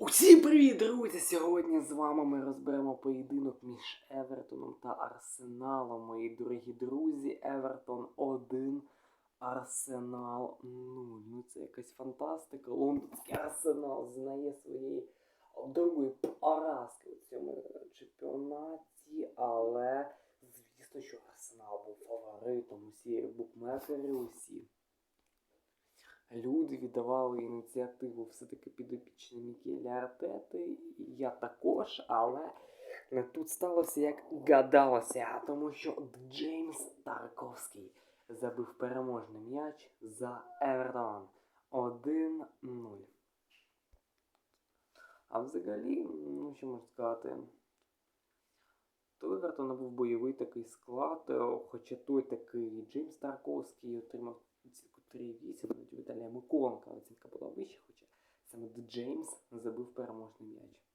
Усім привіт, друзі! Сьогодні з вами ми розберемо поєдинок між Евертоном та Арсеналом. Мої дорогі друзі, Евертон 1, Арсенал 0. Ну це якась фантастика. Лондонський Арсенал знає своєї другої поразки у цьому чемпіонаті, але звісно, що Арсенал був фаворитом. Усі букмекери, усі люди віддавали ініціативу все-таки підопічним Мікеля Артети. Я також, але не тут сталося, як гадалося, тому що Джеймс Тарковський забив переможний м'яч за Евертон 1-0. А взагалі, ну що можна сказати, то Евертона був бойовий такий склад, е, хоча той такий Джеймс Тарковський отримав 3,8, навіть у Віталія Миколенка оцінка була вища, хоча саме Джеймс забив переможний м'яч.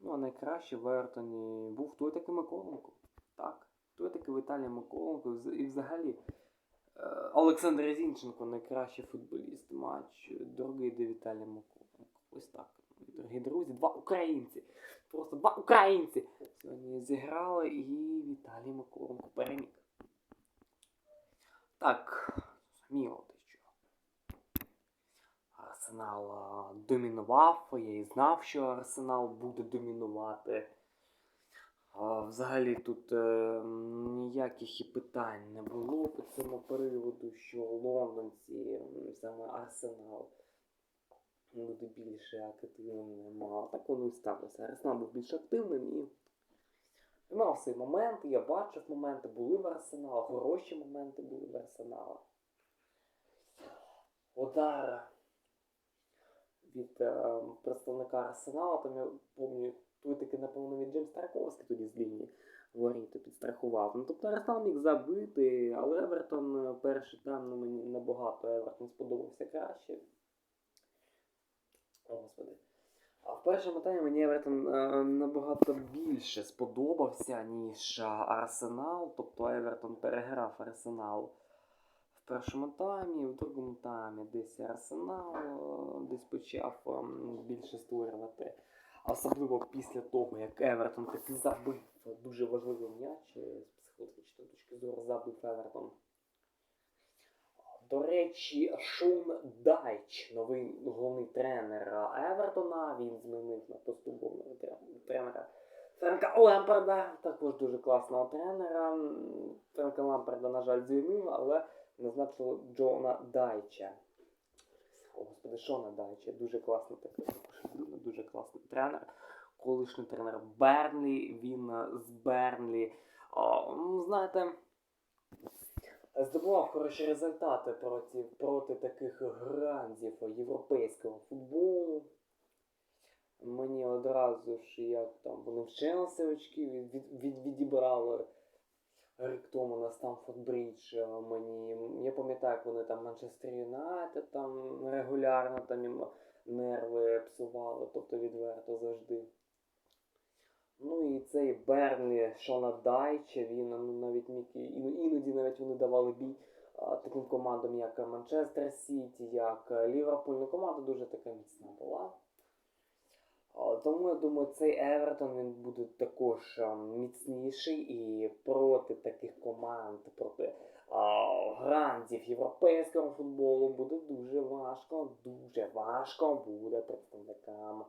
Ну, а найкраще в Евертоні був той такий Миколенко. Так, той такий Віталій Миколенко. І взагалі е, Олександр Зінченко найкращий футболіст матч. Другий де Віталій Миколенко. Ось так. Дорогі друзі, два українці. Просто два українці сьогодні зіграли і Віталій Миколенко переміг. Так, зрозуміло те, що Арсенал домінував. Я і знав, що Арсенал буде домінувати. Взагалі тут е, ніяких і питань не було по цьому приводу, що лондонці, саме Арсенал, буде більше активним. Так воно і сталося. Арсенал був більш активним і мав свої моменти, я бачив моменти, були в Арсенал, хороші моменти були в Арсенала. Удар від е, представника Арсенала, там я пам'ятаю, той таки, напевно, від Джеймс Тарковський тоді з лінії воріти підстрахував. Ну, тобто Арсенал міг забити, але Евертон е, перший тайм ну, мені набагато Евертон сподобався краще. О, Господи. А в першому таймі мені Евертон е, набагато більше сподобався, ніж Арсенал. Тобто Евертон переграв Арсенал в першому таймі, в другому таймі десь Арсенал е, десь почав ем, більше створювати. Особливо після того, як Евертон таки забив дуже важливий м'яч е, з психологічної точки зору забив Евертон. До речі, Шон Дайч, новий головний тренер Евертона, він змінив на посту головного тренера Френка Лемперда, також дуже класного тренера. Френка Лемперда, на жаль, звільнив, але назначили Джона Дайча. О, Господи, Шона Дайча, дуже класний такий, дуже класний тренер. Колишній тренер Бернлі, він е, з Бернлі. О, ну, знаєте, здобував хороші результати проти, проти таких грандів європейського футболу. Мені одразу ж як там вони в очки від, від, від, відібрали рік тому на Стамфорд Брідж. е, Мені я пам'ятаю, як вони там Манчестер Юнайтед там регулярно там їм нерви псували, тобто відверто завжди. Ну і цей Бернлі Шона Дайча, він ну, навіть міг іноді навіть вони давали бій а, таким командам, як Манчестер Сіті, як е, Ліверпуль. Ну, команда дуже така міцна була. Тому я думаю, цей Евертон він буде також міцніший і проти таких команд, проти а, грандів європейського футболу буде дуже важко, дуже важко буде представникам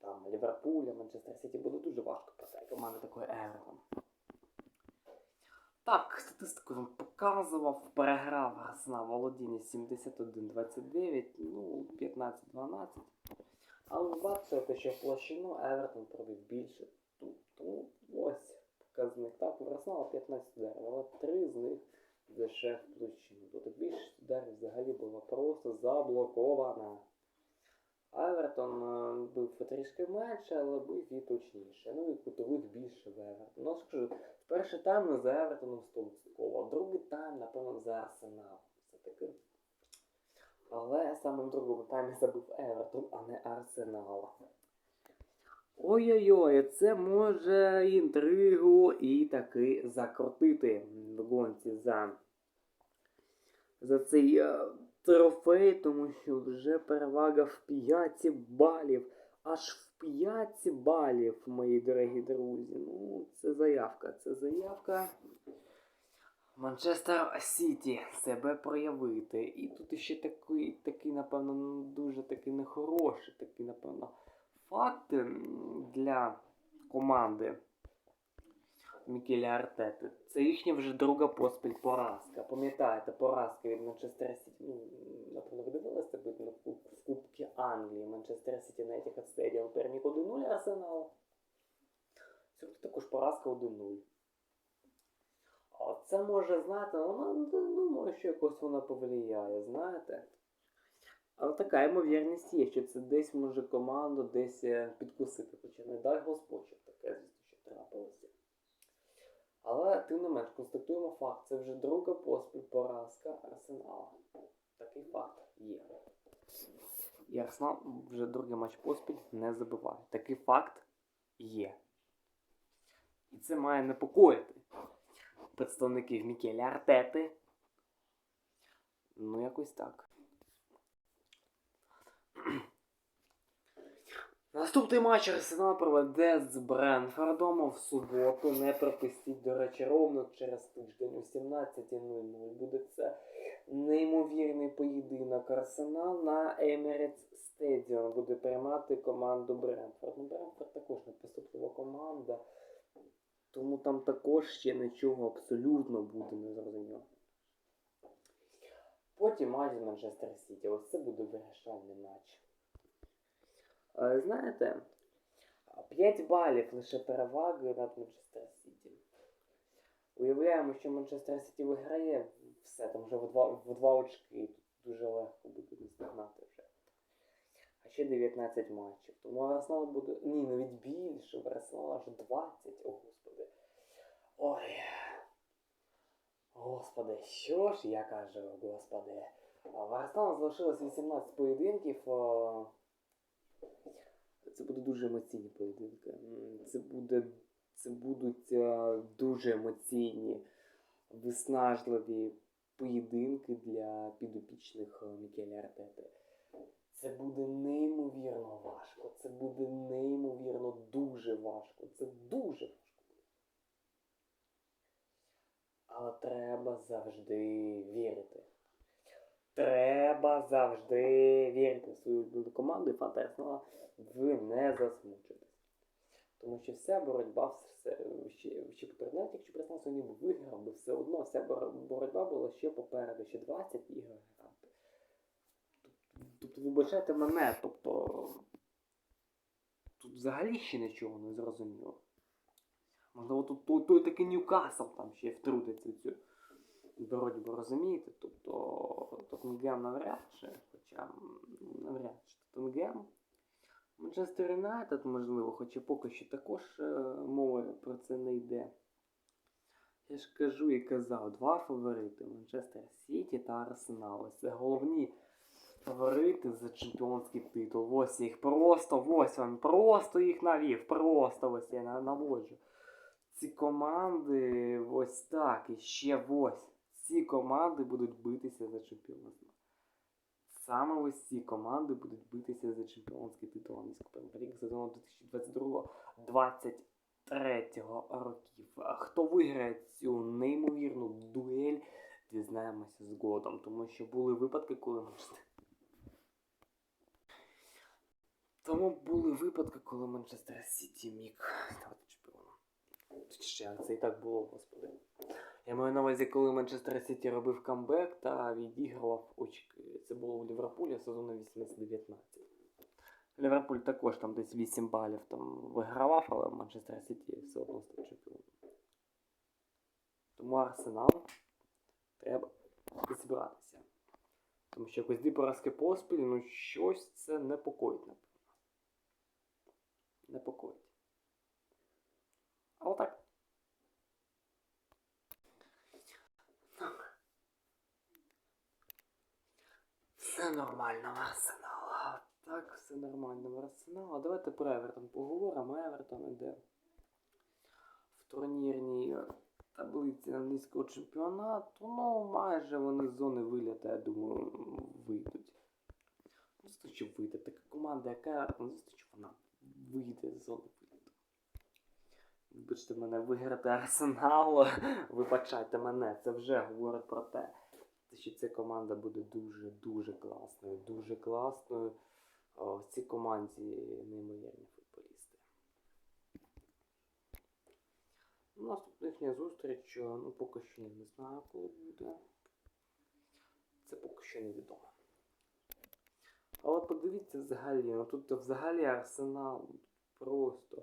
там Ліверпуля, Манчестер Сіті буде дуже важко проти команди такої Евертон. Так, статистику вам показував, переграв Арсенал володіння 71-29, ну 15-12. Але ви бачите, що в площину Евертон пробив більше. Тому ось показник. Так, Арсенала 15 ударів, але 3 з них лише в площину. Тобто більшість ударів взагалі була просто заблокована. Евертон е, був трішки менше, але був і точніше. Ну і кутових більше в Евертон. Ну скажу, перший тайм за Евертоном 100%, а другий тайм, напевно, за Арсенал. Все-таки. Але саме в другому таймі забив Евертон, а не Арсенал. Ой-ой-ой, це може інтригу і таки закрутити в гонці за, за цей е, трофей, тому що вже перевага в 5 балів. Аж в 5 балів, мої дорогі друзі. Ну, це заявка, це заявка. Манчестер Сіті себе проявити. І тут ще такий, такий, напевно, ну, дуже такий нехороший, такий, напевно, факт для команди Мікеля Артети. Це їхня вже друга поспіль поразка. Пам'ятаєте, поразка від Манчестер Сіті. Ну, напевно, ви дивилися в Куб- в Кубці Англії. Манчестер Сіті на Etihad Stadium переміг 1-0 Арсенал. Це також поразка 1-0. Це може, знаєте, ну, ну, може, що якось вона повлияє, знаєте. Але така ймовірність є, що це десь може команду десь е, підкусити, хоча не дай Господь, щоб таке, що трапилося. Але тим не менш, констатуємо факт, це вже друга поспіль поразка Арсенала. Такий факт є. І Арсенал вже другий матч поспіль не забиває. Такий факт є. І це має непокоїти представників Мікеля Артети. Ну, якось так. Наступний матч Арсенал проведе з Бренфордом в суботу. Не пропустіть, до речі, ровно через тиждень о 17.00 буде це неймовірний поєдинок. Арсенал на Emirates Stadium буде приймати команду Бренфорд. Ну, Бренфорд також не поступлива команда. Тому там також ще нічого абсолютно буде незрозуміло. Потім матч Манчестер Сіті. Ось це буде вирішальний матч. Е, Знаєте, 5 балів лише переваги над Манчестер Сіті. Уявляємо, що Манчестер Сіті виграє все, там вже в два, в два очки. Дуже легко буде наздогнати вже. А ще 19 матчів. Тому Арсенал буде. Ні, навіть більше. В Арсенал аж 20. О, господи. Ой. Господи, що ж я кажу, господи. А залишилось 18 поєдинків. Це буде дуже емоційні поєдинки. Це буде. Це будуть дуже емоційні, виснажливі поєдинки для підопічних а, Мікеля Артети. Це буде неймовірно важко. Це буде неймовірно дуже важко. Це дуже важко. Але треба завжди вірити. Треба завжди вірити в свою улюблену команду і фанта ви не засмучитесь. Тому що вся боротьба ще, ще попереду, навіть якщо Арсенал сьогодні виграв, би все одно вся боротьба була ще попереду, ще 20 ігор. Тобто, вибачайте мене, тобто тут взагалі ще нічого не зрозуміло. Можливо, тут той, той такий Ньюкасл там ще втрутиться цю боротьбу, розумієте? Тобто Тоттенгем навряд чи, хоча навряд чи Тоттенгем. Манчестер Юнайтед, можливо, хоча поки що також е, мови про це не йде. Я ж кажу і казав, два фаворити Манчестер Сіті та Арсенал. Це головні фаворити за чемпіонський титул. Ось їх просто, ось вам, просто їх навів, просто ось я наводжу. Ці команди ось так, і ще ось. Ці команди будуть битися за чемпіонство. Саме ось ці команди будуть битися за чемпіонський титул англійської прем'єр-ліги сезону 2022-2023 років. Хто виграє цю неймовірну дуель, дізнаємося згодом, тому що були випадки, коли Манчестер. Тому були випадки, коли Манчестер Сіті міг стати чемпіоном. Ще це і так було, господи. Я маю на увазі, коли Манчестер Сіті робив камбек та відігрував очки. Це було у Ліверпулі сезону 18-19. Ліверпуль також там десь 8 балів там вигравав, але Манчестер Сіті все одно став чемпіоном. Тому Арсенал треба зібратися. Тому що якось дві поразки поспіль, ну щось це непокоїть. Непокоїть. Але так. Все нормально в Арсенала. Так, все нормально в Арсенала. Давайте про Евертон поговоримо. Евертон іде в турнірній таблиці англійського чемпіонату, ну майже вони з зони виліта, я думаю, вийдуть. З того, що вийде. Така команда, яка ну, з вона вийде з зони виліту. Вибачте мене, виграти Арсенал, вибачайте мене, це вже говорить про те, що ця команда буде дуже-дуже класною, дуже класною. О, в цій команді неймовірні футболісти. У нас тут їхня зустріч, ну поки що я не знаю, коли буде. Це поки що невідомо. Але подивіться взагалі, ну тут взагалі Арсенал просто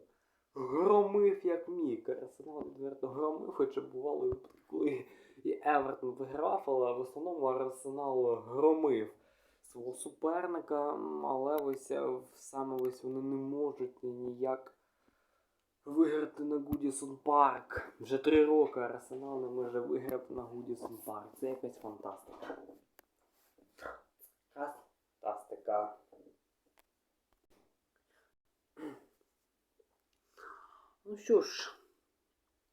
громив як міг. Арсенал відверто громив, хоча випадки, коли і Евертон виграв, але в основному Арсенал громив свого суперника, але ось е, саме ось вони не можуть ніяк виграти на Гудісон Парк. Вже три роки Арсенал не може виграти на Гудісон Парк. Це якась фантастика. Фантастика. Ну що ж,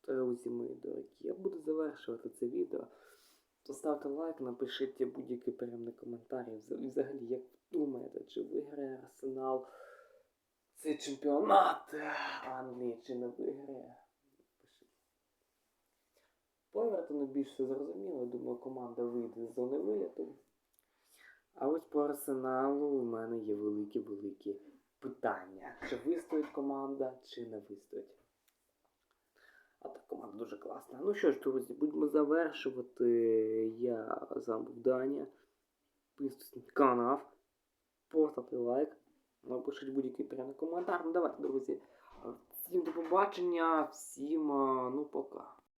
друзі мої дорогі, я буду завершувати це відео. Поставте лайк, напишіть будь-який приємний коментар. І взагалі, як ви думаєте, чи виграє Арсенал цей чемпіонат Англії, чи не виграє? По Евертону більш зрозуміло, думаю, команда вийде з зони виліту. А ось по Арсеналу у мене є великі-великі питання. Чи вистоїть команда, чи не вистоїть. А так команда дуже класна. Ну що ж, друзі, будемо завершувати. Я з вами Даня. Підписуйтесь на канал, поставте лайк, напишіть будь-який приємний коментар. Ну давайте, друзі. Всім до побачення, всім, ну пока.